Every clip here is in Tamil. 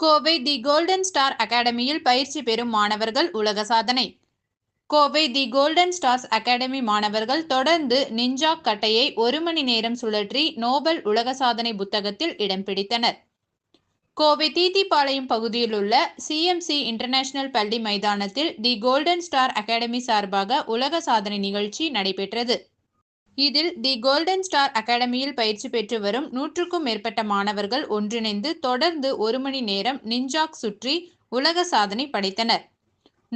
கோவை தி கோல்டன் ஸ்டார் அகாடமியில் பயிற்சி பெறும் மாணவர்கள் உலக சாதனை. Kovai the golden stars academy மாணவர்கள் தொடர்ந்து நிஞ்சா கட்டையை ஒரு மணி நேரம் சுழற்றி நோபல் உலக சாதனை புத்தகத்தில் இடம் பிடித்தனர். கோவை தீத்திப்பாளையம் பகுதியில் உள்ள சிஎம்சி இன்டர்நேஷனல் பள்ளி மைதானத்தில் தி கோல்டன் ஸ்டார் அகாடமி சார்பாக உலக சாதனை நிகழ்ச்சி நடைபெற்றது. இதில் தி கோல்டன் ஸ்டார் அகாடமியில் பயிற்சி பெற்று வரும் நூற்றுக்கும் மேற்பட்ட மாணவர்கள் ஒன்றிணைந்து தொடர்ந்து ஒரு மணி நேரம் நிஞ்சாக் சுற்றி உலக சாதனை படைத்தனர்.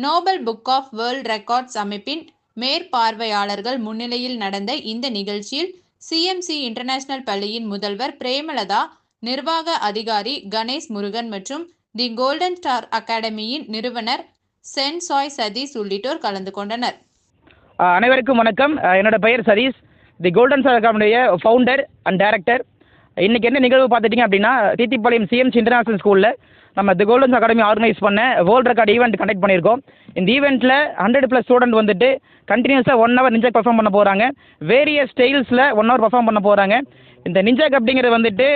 Nobel book of world records அமைப்பின் மேற்பார்வையாளர்கள் முன்னிலையில் நடந்த இந்த நிகழ்ச்சியில் சிஎம்சி இன்டர்நேஷனல் பள்ளியின் முதல்வர் பிரேமலதா நிர்வாக அதிகாரி கணேஷ் முருகன் மற்றும் தி கோல்டன் ஸ்டார் அகாடமியின் நிறுவனர் சென் சாய் சதீஷ் உள்ளிட்டோர் கலந்து கொண்டனர். அனைவருக்கும் வணக்கம். என்னோட பெயர் சதீஷ். தி கோல்டன் சார் அகாடமியுடைய ஃபவுண்டர் அண்ட் டைரக்டர் இன்றைக்கி என்ன நிகழ்வு பார்த்துட்டிங்க அப்படின்னா தீத்திப்பாளையம் சிஎம்சி இன்டர்நேஷனல் ஸ்கூலில் நம்ம தி கோல்டன்ஸ் அகாடமி ஆர்கனைஸ் பண்ண வேர்ல்ட் ரெக்கார்ட் ஈவெண்ட் கண்டக்ட் பண்ணியிருக்கோம். இந்த ஈவெண்ட்டில் ஹண்ட்ரட் ப்ளஸ் ஸ்டூடெண்ட் வந்துட்டு கண்டினியூஸாக ஒன் ஹவர் நிஞ்சா பர்ஃபார்ம் பண்ண போகிறாங்க வேரியஸ் ஸ்டைல்ஸில் ஒன் ஹவர் பர்ஃபார்ம் பண்ண போகிறாங்க இந்த நிஞ்சாக் அப்படிங்கிறது வந்துட்டு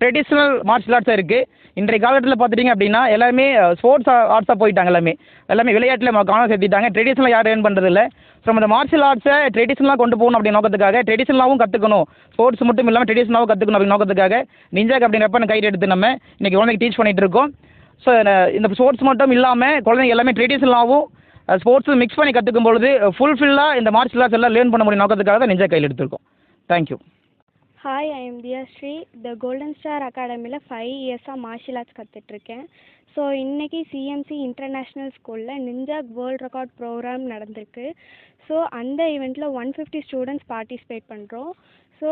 ட்ரெடிஷ்னல் மார்ஷியல் ஆர்ட்ஸாக இருக்குது இன்றைய காலகட்டத்தில் பார்த்துட்டிங்க அப்படின்னா எல்லாமே ஸ்போர்ட்ஸ் ஆர்ட்ஸாக போயிட்டாங்க எல்லாமே. எல்லாமே விளையாட்டில் கவனம் சேர்த்திட்டாங்க ட்ரெடிஷ்னலாக யாரும் ஏர்ன் பண்ணுறதில்ல ஸோ அந்த மார்ஷியல் ஆர்ட்ஸை ட்ரெடிஷ்னலாக கொண்டு போகணும் அப்படின்னு நோக்கத்துக்காக ட்ரெடிஷ்னலாகவும் கற்றுக்கணும் ஸ்போர்ட்ஸ் மட்டும் இல்லாமல் ட்ரெடிஷ்னலாகவும் கற்றுக்கணும் அப்படின்னு நோக்கத்துக்காக நிஞ்சாக் அப்படிங்கிறப்ப கையில் எடுத்து நம்ம இன்றைக்கி குழந்தைக்கு டீச் பண்ணிகிட்டு இருக்கோம். ஸோ இந்த ஸ்போர்ட்ஸ் மட்டும் இல்லாமல் குழந்தைங்க எல்லாமே ட்ரெடிஷ்னலாகவும் ஸ்போர்ட்ஸும் மிக்ஸ் பண்ணி கற்றுக்கும் பொழுது ஃபுல்ஃபில்லாக இந்த மார்ஷல் ஆர்ட்ஸ் எல்லாம் லேர்ன் பண்ண முடியும் நோக்கத்துக்காக தான் நிஞ்சா கையில் எடுத்திருக்கோம். Thank you hi I am Diyashree the golden star அகாடமியில் ஃபைவ் இயர்ஸாக மார்ஷியல் ஆர்ட்ஸ் கற்றுட்ருக்கேன் ஸோ இன்றைக்கி சிஎம்சி இன்டர்நேஷ்னல் ஸ்கூலில் நிஞ்சாக் வேர்ல்ட் ரெக்கார்ட் ப்ரோக்ராம் நடந்திருக்கு. ஸோ அந்த ஈவெண்ட்டில் ஒன் ஃபிஃப்டி ஸ்டூடெண்ட்ஸ் பார்ட்டிசிபேட் பண்ணுறோம் ஸோ